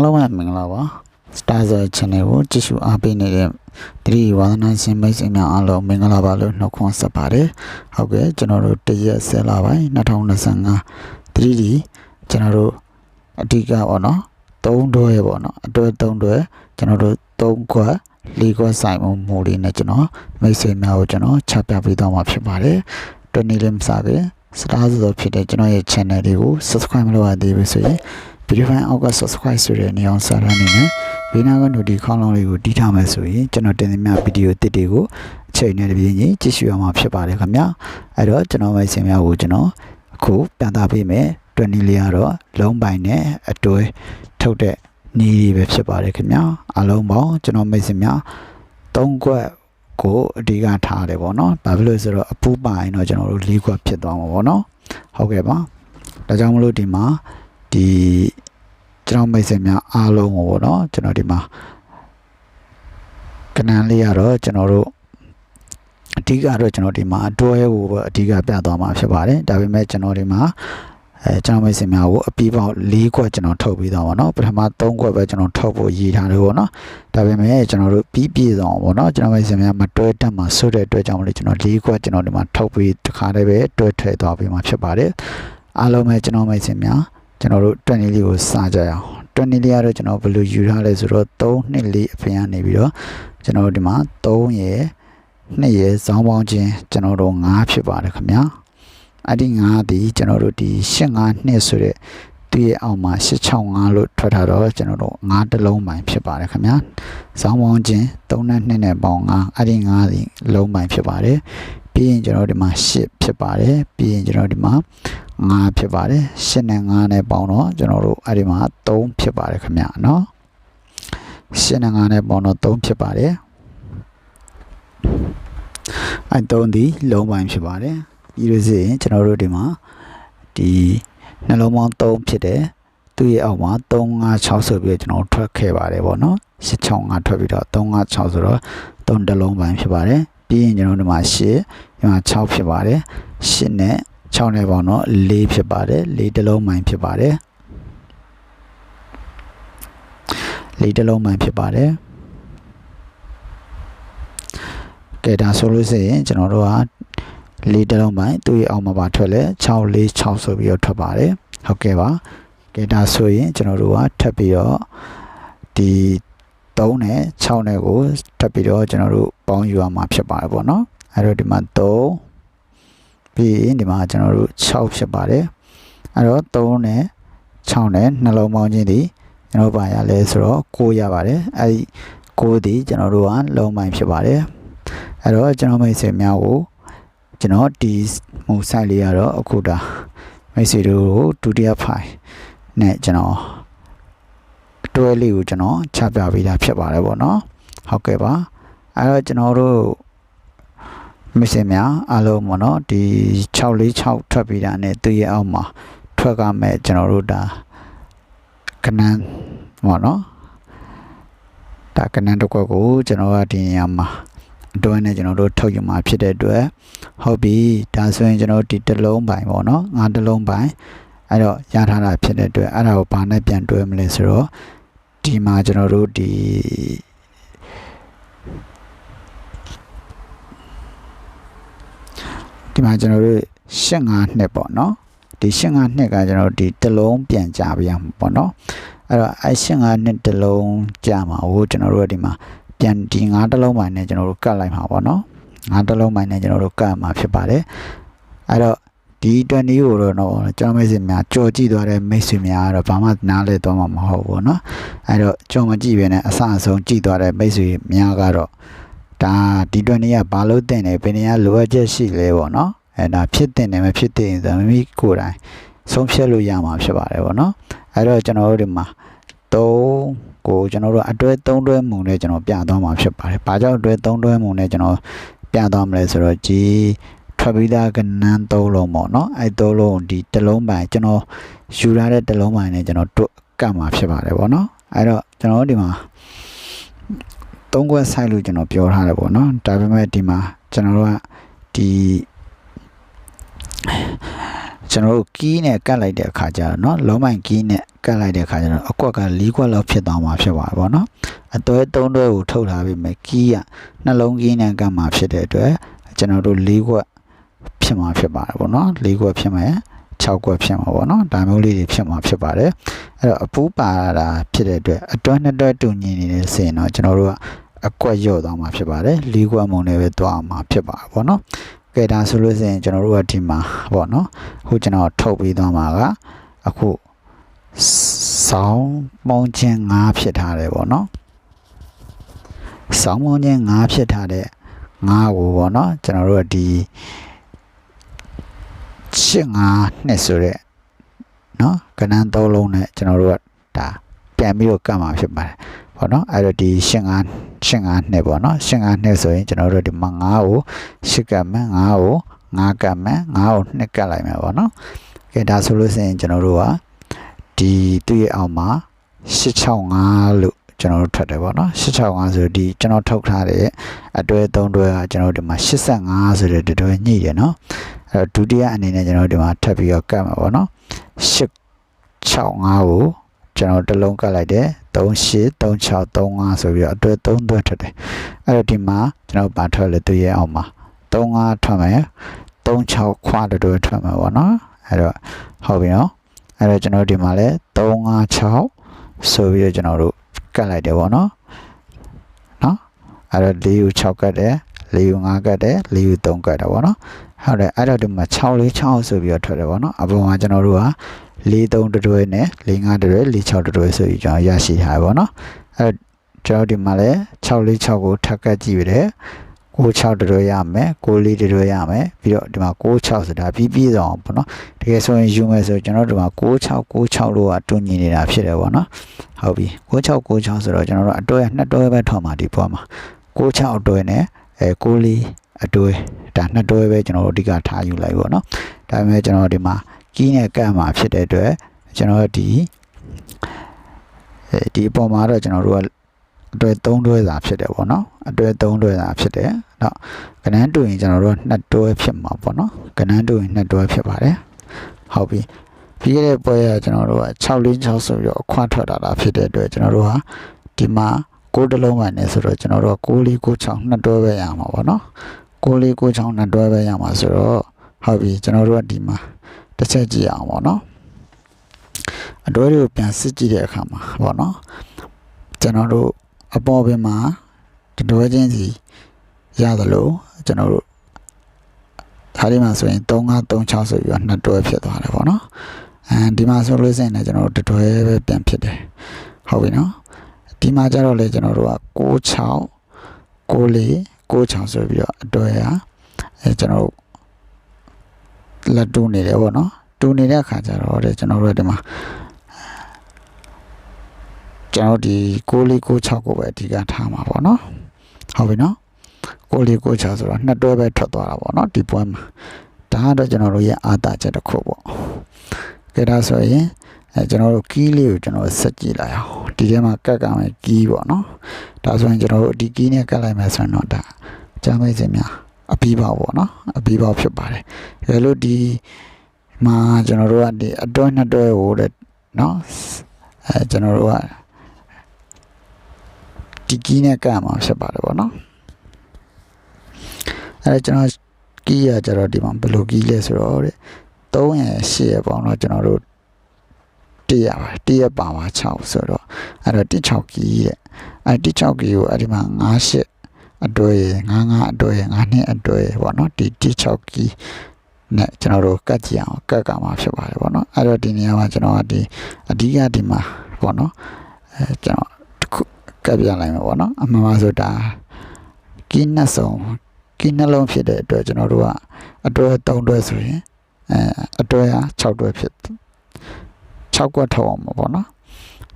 အားလုံးပဲမင်္ဂလာပါ Star Zone Channel ကိုကြည့်ရှုအားပေးနေတဲ့တတိဝါဒနာရှင်မိတ်ဆွေများအားလုံးမင်္ဂလာပါလို့နှုတ်ခွန်းဆက်ပါတယ်ဟုတ်ကဲ့ကျွန်တော်တို့တရက်ဆက်လာပိုင်း2025တတိဒီကျွန်တော်တို့အဓိကပေါ့နော်၃တွဲပေါ့နော်အတွဲ၃တွဲကျွန်တော်တို့၃ခွက်၄ခွက်ဆိုင်မှုမူလေးနဲ့ကျွန်တော်မိတ်ဆွေများကိုကျွန်တော်ချပြပေးသွားမှာဖြစ်ပါတယ်တနေ့လေးမစားခင် Star Zone ဖြစ်တဲ့ကျွန်တော်ရဲ့ channel လေးကို subscribe မလုပ်ရသေးဘူးဆိုရင် ဗီဒီယိုဖိုင်အောက်က subscribe ဆိုတဲ့နေအောင်စာရမ်းနေနဲ့ဘေးနားက notification ခေါင်းလောင်းလေးကိုတီးထားမယ်ဆိုရင်ကျွန်တော်တင်သမျှဗီဒီယိုတစ်တွေကိုအချိန်နဲ့တပြေးညီကြည့်ရှုရမှာဖြစ်ပါတယ်ခင်ဗျာအဲ့တော့ကျွန်တော်မိတ်ဆွေများကိုကျွန်တော်အခုပြန်သားပေးမယ်တွက်နီလေးကတော့လုံးပိုင်နဲ့အတွဲထုတ်တဲ့နီးတွေပဲဖြစ်ပါတယ်ခင်ဗျာအလုံးပေါင်းကျွန်တော်မိတ်ဆွေများ၃ခွက်ကိုအဓိကထားတယ်ပေါ့နော်ဘာဖြစ်လို့လဲဆိုတော့အပူပိုင်တော့ကျွန်တော်တို့၄ခွက်ဖြစ်သွားမှာပေါ့နော်ဟုတ်ကဲ့ပါဒါကြောင့်မလို့ဒီမှာ ဒီကျွန်တော်မိတ်ဆွေများအားလုံးကိုပေါ့နော်ကျွန်တော်ဒီမှာကနန်းလေးရတော့ကျွန်တော်တို့အဓိကတော့ကျွန်တော်ဒီမှာအတွဲကိုပဲအဓိကပြသွားမှာဖြစ်ပါတယ်ဒါပေမဲ့ကျွန်တော်ဒီမှာအဲကျွန်တော်မိတ်ဆွေများကိုအပြီးပေါက်၄ခွက်ကျွန်တော်ထုတ်ပြီးတော့ဗောနော်ပထမ၃ခွက်ပဲကျွန်တော်ထုတ်ဖို့ရည်ထားတယ်ဗောနော်ဒါပေမဲ့ကျွန်တော်တို့ပြီးပြည့်စုံဗောနော်ကျွန်တော်မိတ်ဆွေများမတွဲတတ်မှာဆိုတဲ့အတွက်ကြောင့်မလို့ကျွန်တော်၄ခွက်ကျွန်တော်ဒီမှာထုတ်ပြီးတခါတည်းပဲတွဲထည့်သွားပြီးမှဖြစ်ပါတယ်အားလုံးပဲကျွန်တော်မိတ်ဆွေများ ကျွန်တော်တို့တွက်နေလေးကိုစကြရအောင်တွက်နေလေးကတော့ကျွန်တော်ဘယ်လိုယူထားလဲဆိုတော့3နှစ်လေးအပြင်ကနေပြီးတော့ကျွန်တော်တို့ဒီမှာ3ရယ်2ရယ်ဇောင်းပေါင်းချင်းကျွန်တော်တို့5ဖြစ်ပါတယ်ခင်ဗျာအဲ့ဒီ5ဒီကျွန်တော်တို့ဒီ85နှစ်ဆိုတဲ့သူ့ရဲ့အောက်မှာ665လို့ထွက်ထားတော့ကျွန်တော်တို့5တလုံးပိုင်းဖြစ်ပါတယ်ခင်ဗျာဇောင်းပေါင်းချင်း3နဲ့2နဲ့ပေါင်း5အဲ့ဒီ5ဒီလုံးပိုင်းဖြစ်ပါတယ်ပြီးရင်ကျွန်တော်ဒီမှာ8ဖြစ်ပါတယ်ပြီးရင်ကျွန်တော်ဒီမှာ 5ဖြစ်ပါတယ်8နဲ့5နဲ့ပေါင်းတော့ကျွန်တော်တို့အဲ့ဒီမှာ3ဖြစ်ပါတယ်ခင်ဗျာနော်8နဲ့5နဲ့ပေါင်းတော့3ဖြစ်ပါတယ်အဲ့3ဒီလုံးပိုင်းဖြစ်ပါတယ်ပြီးလို့ရှိရင်ကျွန်တော်တို့ဒီမှာဒီနှလုံးပေါင်း3ဖြစ်တယ်သူ့ရဲ့အောက်မှာ356ဆိုပြီးတော့ကျွန်တော်ထွက်ခဲ့ပါတယ်ပေါ့နော်665ထွက်ပြီးတော့356ဆိုတော့3တလုံးပိုင်းဖြစ်ပါတယ်ပြီးရင်ကျွန်တော်ဒီမှာ8ဒီမှာ6ဖြစ်ပါတယ်8နဲ့ 6နဲ့ပေါင်းတော့4ဖြစ်ပါတယ်4တလုံးပိုင်းဖြစ်ပါတယ်4တလုံးပိုင်းဖြစ်ပါတယ်ကဲဒါဆိုလို့ရှိရင်ကျွန်တော်တို့ကလေးတလုံးပိုင်းသူ့ရဲ့အောက်မှာပါထွက်လဲ646ဆိုပြီးတော့ထွက်ပါတယ်ဟုတ်ကဲ့ပါကဲဒါဆိုရင်ကျွန်တော်တို့ကထပ်ပြီးတော့ဒီ3နဲ့6နဲ့ကိုထပ်ပြီးတော့ကျွန်တော်တို့ပေါင်းယူရမှာဖြစ်ပါတယ်ပေါ့နော်အဲ့တော့ဒီမှာ3 ပြီးရင်ဒီမှာကျွန်တော်တို့6ဖြစ်ပါတယ်အဲ့တော့3နဲ့6နဲ့နှလုံးပေါင်းခြင်းဒီကျွန်တော်ပါရလဲဆိုတော့9ရပါတယ်အဲ့ဒီ9ဒီကျွန်တော်တို့ကလုံးပိုင်းဖြစ်ပါတယ်အဲ့တော့ကျွန်တော်မိတ်ဆွေများကိုကျွန်တော်ဒီဟို site လေးကတော့အခုဒါမိတ်ဆွေတို့ကိုဒုတိယ file နဲ့ကျွန်တော်အတွဲလေးကိုကျွန်တော်ချပြပေးတာဖြစ်ပါတယ်ပေါ့နော်ဟုတ်ကဲ့ပါအဲ့တော့ကျွန်တော်တို့ မိတ်ဆွေများအားလုံးပေါ့နော်ဒီ646ထွက်ပြီးတာနဲ့သူ့ရဲ့အောက်မှာထွက်ကမဲ့ကျွန်တော်တို့ဒါကနန်းပေါ့နော်ဒါကနန်းတစ်ခွက်ကိုကျွန်တော်ကဒီနေရာမှာအတွင်းနဲ့ကျွန်တော်တို့ထုတ်ယူမှာဖြစ်တဲ့အတွက်ဟုတ်ပြီဒါဆိုရင်ကျွန်တော်ဒီတစ်လုံးပိုင်းပေါ့နော်ငါတစ်လုံးပိုင်းအဲ့တော့ရထားတာဖြစ်တဲ့အတွက်အဲ့ဒါကိုဘာနဲ့ပြန်တွဲမလဲဆိုတော့ဒီမှာကျွန်တော်တို့ဒီ ဒီမှာကျွန်တော်တို့ရှင်းငါနှစ်ပေါ့နော်ဒီရှင်းငါနှစ်ကကျွန်တော်ဒီတစ်လုံးပြန်ကြပြန်ပေါ့နော်အဲ့တော့အဲ့ရှင်းငါနှစ်တစ်လုံးကြာမှာဟိုကျွန်တော်တို့ကဒီမှာပြန်ဒီငါးတစ်လုံးပိုင်းနဲ့ကျွန်တော်တို့ကတ်လိုက်မှာပေါ့နော်ငါးတစ်လုံးပိုင်းနဲ့ကျွန်တော်တို့ကတ်မှာဖြစ်ပါတယ်အဲ့တော့ဒီ20ကိုတော့တော့ကျွန်တော်မိတ်ဆွေများကြော်ကြည့်သွားတဲ့မိတ်ဆွေများကတော့ဘာမှနားလဲသွားမှာမဟုတ်ဘူးเนาะအဲ့တော့ကြော်မကြည့်ပဲနဲ့အဆအဆုံးကြည့်သွားတဲ့မိတ်ဆွေများကတော့ ဒါဒီတွက်နေရဘာလို့တင်တယ်ဘယ်နေရလိုအပ်ချက်ရှိလဲပေါ့နော်အဲဒါဖြစ်တင်တယ်မဖြစ်တင်ဆိုမိမိကိုယ်တိုင်ဆုံးဖြတ်လို့ရမှာဖြစ်ပါတယ်ပေါ့နော်အဲတော့ကျွန်တော်တို့ဒီမှာ3ကိုကျွန်တော်တို့အတွဲ3တွဲမှုနဲ့ကျွန်တော်ပြသွားမှာဖြစ်ပါတယ်။ဘာကြောင့်အတွဲ3တွဲမှုနဲ့ကျွန်တော်ပြသွားမလဲဆိုတော့ဒီထွက်ပြီးသားကနန်း3လုံးပေါ့နော်။အဲ3လုံးဒီတစ်လုံးပိုင်ကျွန်တော်ယူထားတဲ့တစ်လုံးပိုင်နဲ့ကျွန်တော်တွက်ကတ်မှာဖြစ်ပါတယ်ပေါ့နော်။အဲတော့ကျွန်တော်တို့ဒီမှာ 3ခွက်ဆိုင်လို့ကျွန်တော်ပြောထားတယ်ပေါ့နော်။ဒါပေမဲ့ဒီမှာကျွန်တော်တို့ကဒီ ကျွန်တော်တို့ကီးနဲ့ကတ်လိုက်တဲ့အခါကျတော့เนาะလုံးမိုင်ကီးနဲ့ကတ်လိုက်တဲ့အခါကျတော့အကွက်က၄ကွက်လောက်ဖြစ်သွားမှာဖြစ်ပါတယ်ဗောနော်အသွဲ၃တွဲကိုထုတ်ထားပြီးမယ်ကီးကနှလုံးကီးနဲ့ကတ်မှာဖြစ်တဲ့အတွက်ကျွန်တော်တို့၄ကွက်ဖြစ်မှာဖြစ်ပါတယ်ဗောနော်၄ကွက်ဖြစ်မယ်6ကွက်ဖြစ်မှာပေါ့နော်ဒါမျိုးလေးတွေဖြစ်မှာဖြစ်ပါတယ်အဲ့တော့အပူးပါတာဖြစ်တဲ့အတွက်အတွဲနှစ်တွဲတူညီနေတဲ့စင်တော့ကျွန်တော်တို့က အကွက်ရော့သွားမှာဖြစ်ပါတယ်၄ကွက်မုံနဲ့ပဲသွားမှာဖြစ်ပါပေါ့နော်ကဲဒါဆိုလို့ရှိရင်ကျွန်တော်တို့ကဒီမှာပေါ့နော်အခုကျွန်တော်ထုတ်ပြီးသွားမှာကအခုဆောင်းမုံချင်း၅ဖြစ်ထားတယ်ပေါ့နော်ဆောင်းမုံချင်း၅ဖြစ်ထားတဲ့၅ကိုပေါ့နော်ကျွန်တော်တို့ကဒီရှင်း၅နှစ်ဆိုတဲ့နော်ကဏ္ဍသုံးလုံးနဲ့ကျွန်တော်တို့ကဒါပြန်ပြီးတော့ကတ်မှာဖြစ်ပါတယ် ပေါ့နော်အဲ့တော့ဒီရှင်း၅ရှင်း၅နှစ်ပေါ့နော်ရှင်း၅နှစ်ဆိုရင်ကျွန်တော်တို့ဒီမှာ၅ကိုရှစ်ကတ်မယ်၅ကို၅ကတ်မယ်၅ကိုနှစ်ကတ်လိုက်မယ်ပေါ့နော်ကဲဒါဆိုလို့ရှိရင်ကျွန်တော်တို့ကဒီသူ့ရဲ့အောက်မှာ865လို့ကျွန်တော်တို့ထွက်တယ်ပေါ့နော်865ဆိုဒီကျွန်တော်ထုတ်ထားတဲ့အတွဲ3တွဲကကျွန်တော်တို့ဒီမှာ85ဆိုတဲ့တွဲညှိတယ်နော်အဲ့တော့ဒုတိယအနေနဲ့ကျွန်တော်တို့ဒီမှာထပ်ပြီးတော့ကတ်မှာပေါ့နော်865ကို ကျွန်တော်တစ်လုံးကတ်လိုက်တယ်38 36 35ဆိုပြီးတော့အတွဲ3တွဲထွက်တယ်အဲ့တော့ဒီမှာကျွန်တော်ပါထွက်လဲသူရဲ့အောက်မှာ35ထွက်မယ်36ခွာတွဲထွက်မယ်ပေါ့နော်အဲ့တော့ဟုတ်ပြီနော်အဲ့တော့ကျွန်တော်ဒီမှာလဲ356ဆိုပြီးတော့ကျွန်တော်တို့ကတ်လိုက်တယ်ပေါ့နော်နော်အဲ့တော့4ကို6ကတ်တယ်4ကို5ကတ်တယ်4ကို3ကတ်တယ်ပေါ့နော်ဟုတ်တယ်အဲ့တော့ဒီမှာ6လေး6ဆိုပြီးတော့ထွက်တယ်ပေါ့နော်အပေါ်မှာကျွန်တော်တို့က 4 3တွဲနဲ့4 5တွဲ4 6တွဲဆိုပြီးကျွန်တော်ရရှိထားတယ်ပေါ့နော်အဲ့တော့ကျွန်တော်ဒီမှာလဲ6လေး6ကိုထပ်ကတ်ကြည့်ရတယ်96တွဲရမယ်94တွဲရမယ်ပြီးတော့ဒီမှာ96ဆိုတာပြီးပြီးဆောင်ပေါ့နော်တကယ်ဆိုရင်ယူမယ်ဆိုကျွန်တော်ဒီမှာ96 96လို့ကတွန်းညီနေတာဖြစ်တယ်ပေါ့နော်ဟုတ်ပြီ96 96ဆိုတော့ကျွန်တော်တို့အတွဲနှစ်တွဲပဲထော်မှာဒီဘွားမှာ96အတွဲနဲ့အဲ94အတွဲဒါနှစ်တွဲပဲကျွန်တော်တို့အဓိကထားယူလိုက်ပေါ့နော်ဒါပေမဲ့ကျွန်တော်ဒီမှာ ကီးနဲ့ကတ်မှာဖြစ်တဲ့အတွက်ကျွန်တော်ဒီအဲဒီအပေါ်မှာတော့ကျွန်တော်တို့ကအတွဲ3တွဲသာဖြစ်တယ်ပေါ့နော်အတွဲ3တွဲသာဖြစ်တယ်တော့ကနန်းတူရင်ကျွန်တော်တို့နှစ်တွဲဖြစ်မှာပေါ့နော်ကနန်းတူရင်နှစ်တွဲဖြစ်ပါတယ်ဟုတ်ပြီပြီးခဲ့တဲ့ပွဲကကျွန်တော်တို့က646ဆိုပြီးတော့အခွထွက်တာလားဖြစ်တဲ့အတွက်ကျွန်တော်တို့ဟာဒီမှာကိုးတလုံးမှနေဆိုတော့ကျွန်တော်တို့က9496နှစ်တွဲပဲရမှာပေါ့နော်9496နှစ်တွဲပဲရမှာဆိုတော့ဟုတ်ပြီကျွန်တော်တို့ကဒီမှာ တစ်ချက်ကြည့်အောင်ပေါ့နော်အတွဲတွေကိုပြန်စစ်ကြည့်တဲ့အခါမှာပေါ့နော်ကျွန်တော်တို့အပေါ်ဘက်မှာတွဲချင်းစီရတယ်လို့ကျွန်တော်တို့ဒါဒီမှာဆိုရင်3536ဆိုပြီးတော့နှစ်တွဲဖြစ်သွားတယ်ပေါ့နော်အဲဒီမှာဆိုလို့ရှိရင်လည်းကျွန်တော်တို့တွဲပဲပြန်ဖြစ်တယ်ဟုတ်ပြီနော်ဒီမှာကျတော့လေကျွန်တော်တို့က66 94 96ဆိုပြီးတော့အတွဲရအဲကျွန်တော်တို့ လက်တူနေတယ်ပေါ့နော်တူနေတဲ့အခါကျတော့တဲ့ကျွန်တော်တို့ကဒီမှာကျွန်တော်ဒီ9496ကိုပဲအဓိကထားမှာပေါ့နော်ဟုတ်ပြီနော်9496ဆိုတော့နှစ်တွဲပဲထွက်သွားတာပေါ့နော်ဒီပွဲမှာဒါကတော့ကျွန်တော်တို့ရဲ့အာသာချက်တစ်ခုပေါ့ကဲဒါဆိုရင်အဲကျွန်တော်တို့ကီးလေးကိုကျွန်တော်ဆက်ကြည့်လိုက်အောင်ဒီထဲမှာကတ်ကမယ်ကီးပေါ့နော်ဒါဆိုရင်ကျွန်တော်တို့ဒီကီးနဲ့ကတ်လိုက်မယ်ဆိုရင်တော့ဒါကြားမိတ်စင်များ အပီးပေါက်ပေါ့နော်အပီးပေါက်ဖြစ်ပါတယ်ဒါလို့ဒီမှာကျွန်တော်တို့ကဒီအတွဲနှစ်တွဲကိုတဲ့နော်အဲကျွန်တော်တို့ကဒီကီးနဲ့ကတ်မှာဖြစ်ပါတယ်ပေါ့နော်အဲကျွန်တော်ကီးရကြတော့ဒီမှာဘယ်လိုကီးလဲဆိုတော့တဲ့3ရယ်8ရယ်ပေါ့နော်ကျွန်တော်တို့1ရပါ1ရပါမှာ6ဆိုတော့အဲ့တော့16ကီးတဲ့အဲ့16ကီးကိုအဲ့ဒီမှာ98 အတွဲ99အတွဲ92အတွဲပေါ့နော်ဒီ16ကီးနဲ့ကျွန်တော်တို့ကတ်ကြည့်အောင်ကတ်ကမှာဖြစ်ပါတယ်ပေါ့နော်အဲ့တော့ဒီနေရာမှာကျွန်တော်ကဒီအဓိကဒီမှာပေါ့နော်အဲကျွန်တော်ကတ်ပြလိုက်မှာပေါ့နော်အမှန်ပါဆိုဒါကီးနဲ့ဆုံးကီးနှလုံးဖြစ်တဲ့အတွက်ကျွန်တော်တို့ကအတွဲ3တွဲဆိုရင်အဲအတွဲဟာ6တွဲဖြစ်6ကွက်ထောက်အောင်ပေါ့နော်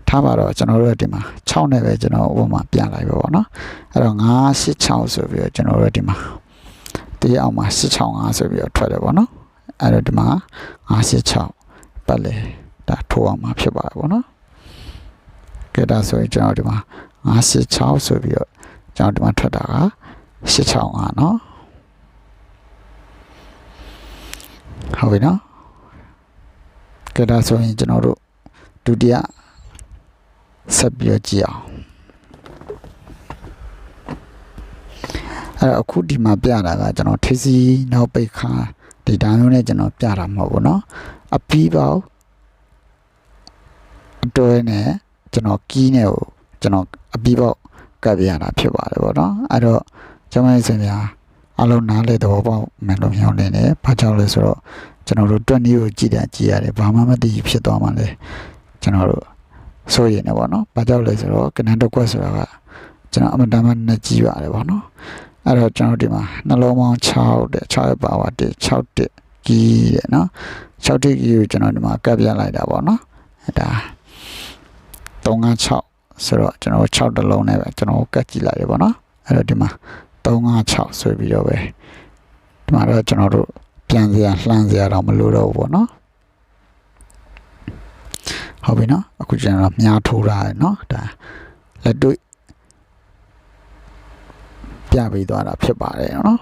ထားပါတော့ကျွန်တော်တို့ဒီမှာ6နဲ့ပဲကျွန်တော်ဥပမာပြန်လိုက်ပဲပေါ့နော်အဲ့တော့9 8 6ဆိုပြီးတော့ကျွန်တော်တို့ဒီမှာတရအောင်မှာ6 6 5ဆိုပြီးတော့ထွက်တယ်ပေါ့နော်အဲ့တော့ဒီမှာ9 8 6ပတ်လေဒါထိုးအောင်မှာဖြစ်ပါတယ်ပေါ့နော်ကဲဒါဆိုရင်ကျွန်တော်ဒီမှာ9 8 6ဆိုပြီးတော့ကျွန်တော်ဒီမှာထွက်တာက865เนาะဟုတ်ပြီနော် ကဲဒါဆိုရင်ကျွန်တော်တို့ဒုတိယ ဆက်ပြီးတော့ကြည့်အောင်အဲ့တော့အခုဒီမှာပြတာကကျွန်တော်ထေးစီနောက်ပိတ်ခါဒီဒါမျိုးနဲ့ကျွန်တော်ပြတာမဟုတ်ဘူးเนาะအပီးပေါက်အတွဲနဲ့ကျွန်တော်ကီးနဲ့ကိုကျွန်တော်အပီးပေါက်ကပ်ပြရတာဖြစ်ပါတယ်ဗောနော်အဲ့တော့ကျွန်မရဲ့စင်များအလုံးနားလေသဘောပေါက်မယ်လို့မျှော်လင့်တယ်ဘာကြောင့်လဲဆိုတော့ကျွန်တော်တို့တွက်နည်းကိုကြည့်တယ်ကြည့်ရတယ်ဘာမှမသိဖြစ်သွားမှလဲကျွန်တော်တို့ စိုးရိမ်နေဗောနော်ဘာကြောင့်လဲဆိုတော့ကနန်းတစ်ကွက်ဆိုတာကကျွန်တော်အမတန်မှနဲ့ကြည့်ရတယ်ဗောနော်အဲ့တော့ကျွန်တော်ဒီမှာနှလုံးပေါင်း6တဲ့6ရဲ့ပါဝါ1 6တက်ကြီးတဲ့နော်6တက်ကြီးကိုကျွန်တော်ဒီမှာကပ်ပြလိုက်တာဗောနော်အဲ့ဒါ356ဆိုတော့ကျွန်တော်6တလုံးနဲ့ပဲကျွန်တော်ကတ်ကြည့်လိုက်ရပါတော့အဲ့တော့ဒီမှာ356ဆိုပြီးတော့ပဲဒီမှာတော့ကျွန်တော်တို့ပြန်စရာလှမ်းစရာတော့မလိုတော့ဘူးပေါ့နော် ဟုတ်ပြီနော်အခုကျွန်တော်မြားထိုးတာရယ်နော်ဒါလက်တွေ့ပြပေးသွားတာဖြစ်ပါတယ်နော်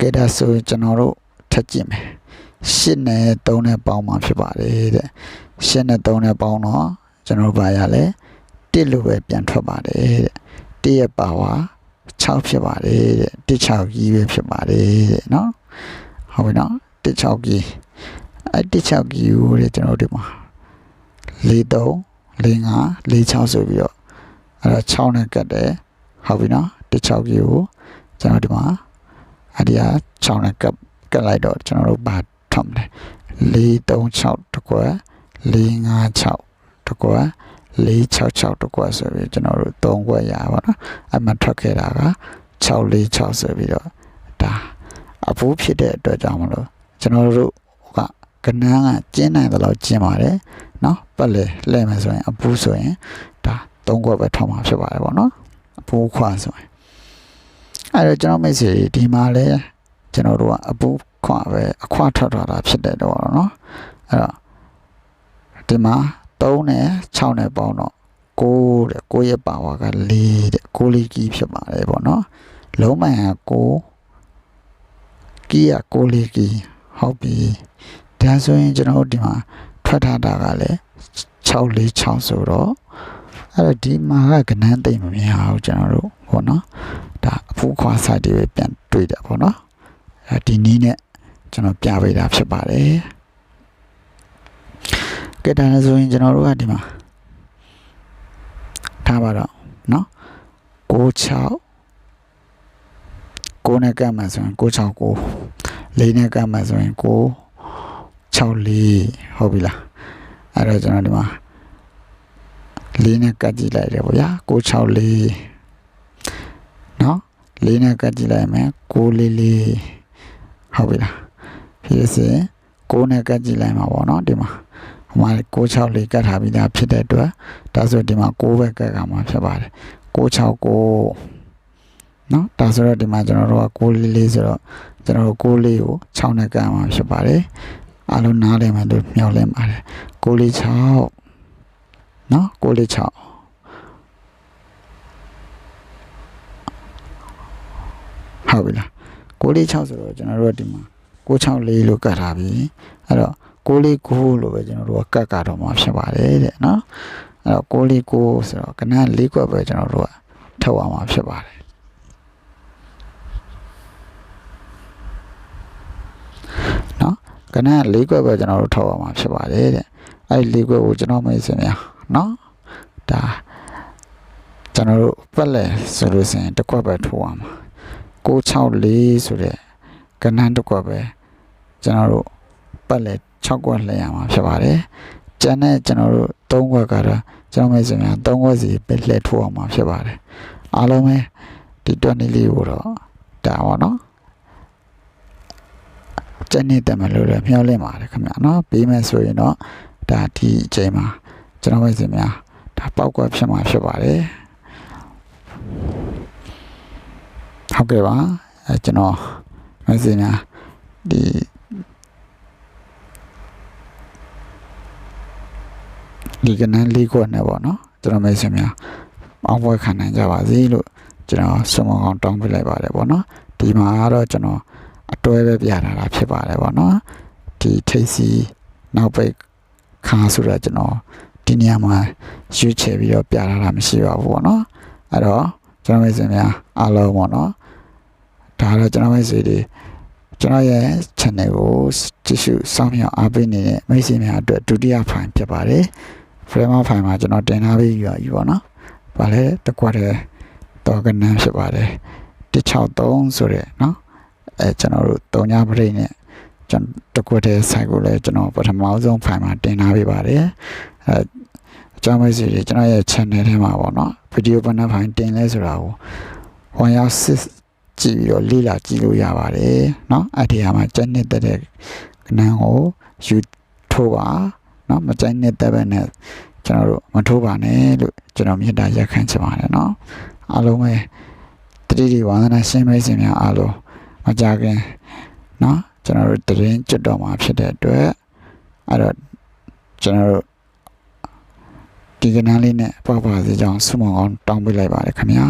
ကဲဒါဆိုရင်ကျွန်တော်တို့ထပ်ကြည့်မယ်ရှစ်နဲ့3နဲ့ပေါင်းမှဖြစ်ပါတယ်တဲ့ရှစ်နဲ့3နဲ့ပေါင်းတော့ကျွန်တော်ဘာရလဲတစ်လို့ပဲပြန်ထွက်ပါတယ်တဲ့တစ်ရဲ့ပါဝါ6ဖြစ်ပါတယ်တဲ့တစ်6ကြီးပဲဖြစ်ပါတယ်တဲ့နော်ဟုတ်ပြီနော်တစ်6ကြီး အဲ့တစ်6ကြီးကိုတဲ့ကျွန်တော်တို့ဒီမှာ43 45 46ဆိုပြီးတော့အဲ့တော့6နဲ့ကတ်တယ်ဟုတ်ပြီနော်တစ်6ကြီးကိုကျွန်တော်ဒီမှာအဲ့ဒီက6နဲ့ကတ်ကတ်လိုက်တော့ကျွန်တော်တို့ဘာထွက်မလဲ436တကွက်456တကွက်466တကွက်ဆိုပြီးကျွန်တော်တို့3ကွက်ရပါတော့အမှထွက်ခဲ့တာက646ဆိုပြီးတော့ဒါအဖိုးဖြစ်တဲ့အတွက်ကြောင့်မလို့ကျွန်တော်တို့ ကနန်းကကျင်းနိုင်တယ်လို့ကျင်းပါတယ်နော်ပတ်လေလှည့်မယ်ဆိုရင်အပူဆိုရင်ဒါသုံးခွက်ပဲထောက်မှာဖြစ်ပါတယ်ပေါ့နော်အပူခွာဆိုရင်အဲ့တော့ကျွန်တော်မိတ်ဆွေဒီမှာလဲကျွန်တော်တို့ကအပူခွာပဲအခွာထွက်ထွက်တာဖြစ်တယ်တော့နော်အဲ့တော့ဒီမှာ3နဲ့6နဲ့ပေါင်းတော့9တဲ့9ရဲ့ပါဝါက4တဲ့9လေးကြီးဖြစ်ပါတယ်ပေါ့နော်လုံးမှန်က9ကီးက9လေးကြီးဟုတ်ပြီ ဒါဆိုရင်ကျွန်တော်တို့ဒီမှာထွက်ထားတာကလည်း646ဆိုတော့အဲ့တော့ဒီမှာကကနန်းသိမ့်မမြင်အောင်ကျွန်တော်တို့ပေါ့နော်ဒါအဖူးခွာစာတွေပဲပြန်တွေ့တယ်ပေါ့နော်အဲဒီနည်းနဲ့ကျွန်တော်ပြပေးတာဖြစ်ပါတယ်ကဲဒါလည်းဆိုရင်ကျွန်တော်တို့ကဒီမှာထားပါတော့เนาะ96 9နဲ့ကပ်မှဆိုရင်969 4နဲ့ကပ်မှဆိုရင် 964ဟုတ်ပြီလားအဲ့တော့ကျွန်တော်ဒီမှာ4နဲ့ကပ်ကြည့်လိုက်တယ်ပေါ့ဗျာ964เนาะ4နဲ့ကပ်ကြည့်လိုက်မယ်944ဟုတ်ပြီလားဖြစ်စေ9နဲ့ကပ်ကြည့်လိုက်မှာပေါ့เนาะဒီမှာဟိုမှာ664ကတ်ထားပြီးသားဖြစ်တဲ့အတွက်ဒါဆိုဒီမှာ6ပဲကတ်ကမှာဖြစ်ပါတယ်669เนาะဒါဆိုတော့ဒီမှာကျွန်တော်တို့က644ဆိုတော့ကျွန်တော်တို့6လေးကို6နဲ့ကတ်မှာဖြစ်ပါတယ် အားလုံးနားလည်မယ်လို့မျှော်လင့်ပါတယ်ကိုလေး6နော်ကိုလေး6ဟုတ်ပြီလား646ဆိုတော့ကျွန်တော်တို့ကဒီမှာ664လို့ကတ်ထားပြီအဲ့တော့649လို့ပဲကျွန်တော်တို့ကကတ်ကတော့မှာဖြစ်ပါတယ်တဲ့နော်အဲ့တော့649ဆိုတော့ကဏ္ဍ၄ကွက်ပဲကျွန်တော်တို့ကထုတ်အောင်မှာဖြစ်ပါတယ် ကနန်း၄ခွက်ပဲကျွန်တော်တို့ထုတ်အောင်မှာဖြစ်ပါတယ်တဲ့အဲ့၄ခွက်ကိုကျွန်တော်မေးစင်များနော်ဒါကျွန်တော်တို့ပတ်လဲဆိုလို့ရှိရင်တစ်ခွက်ပဲထိုးအောင်မှာ664ဆိုတဲ့ကနန်းတစ်ခွက်ပဲကျွန်တော်တို့ပတ်လဲ6ခွက်လှည့်ရမှာဖြစ်ပါတယ်။ကျန်တဲ့ကျွန်တော်တို့3ခွက်ကတော့ကျွန်တော်မဲ့ဆိုရင်3ခွက်စီပဲလှည့်ထိုးအောင်မှာဖြစ်ပါတယ်။အားလုံးပဲဒီတွက်နေလေးကိုတော့ဒါပါနော်။ ကျန်နေတဲ့မလို့လည်းမျှော်လင့်ပါတယ်ခင်ဗျာနော်။ပြီးမဲ့ဆိုရင်တော့ဒါဒီအချိန်မှာကျွန်တော်မဲ့စင်များဒါပောက်ကွက်ဖြစ်မှာဖြစ်ပါတယ်။ဟုတ်ကဲ့ပါအဲကျွန်တော်မဲ့စင်များဒီဒီကနန်းလေးခွက်နဲ့ပေါ့နော်ကျွန်တော်မိတ်ဆွေများအောင်ပွဲခံနိုင်ကြပါစေလို့ကျွန်တော်ဆုမကောင်းတောင်းပေးလိုက်ပါတယ်ပေါ့နော်ဒီမှာကတော့ကျွန်တော် အတွဲပဲပြထားတာဖြစ်ပါတယ်ပေါ့နော်ဒီထိတ်စီနောက်ပိတ်ခါဆိုတော့ကျွန်တော်ဒီနေရာမှာရွေးချယ်ပြီးတော့ပြထားတာမရှိပါဘူးပေါ့နော်အဲ့တော့ကျွန်တော်မိတ်ဆွေများအားလုံးပေါ့နော်ဒါတော့ကျွန်တော်မိတ်ဆွေတွေကျွန်တော်ရဲ့ channel ကိုကြည့်ရှုစောင့်မျှော်အားပေးနေတဲ့မိတ်ဆွေများအတွက်ဒုတိယဖိုင်ဖြစ်ပါတယ် frame of file မှာကျွန်တော်တင်ထားပြီးရပြီပေါ့နော်။ဗာလဲတစ်ခွက်တည်းတော့ကနန်းဖြစ်ပါတယ်163ဆိုတဲ့နော် အဲကျွန်တော်တို့တုံညာပရိတ်နဲ့ကျွန်တော်တစ်ခွက်တည်း site ကိုလည်းကျွန်တော်ပထမဆုံး file မှာတင်ထားပြီးပါတယ်။အဲအကြောင်းမရှိသေးကျွန်တော်ရဲ့ channel ထဲမှာပေါ့နော်ဗီဒီယိုပနဖိုင်တင်လဲဆိုတာကိုဟောရောက်စစ်ကြည့်ပြီးတော့လေ့လာကြည့်လို့ရပါတယ်เนาะအဲ့ဒီဟာမှာကျက်နေတဲ့ကနန်းကိုယူထိုးပါเนาะမကျက်နေတဲ့ဘက်နဲ့ကျွန်တော်တို့မထိုးပါနဲ့လို့ကျွန်တော်မေတ္တာရက်ခံချင်ပါတယ်เนาะအားလုံးပဲတတိတိဝါသနာရှင်မိတ်ဆွေများအားလုံး မကြခင်เนาะကျွန်တော်တို့တရင်ကျွတ်တော်မှာဖြစ်တဲ့အတွက်အဲ့တော့ကျွန်တော်တို့ဒီကနန်းလေးနဲ့ပေါ့ပါစေကြောင်းဆုမွန်ကောင်းတောင်းပေးလိုက်ပါတယ်ခင်ဗျာ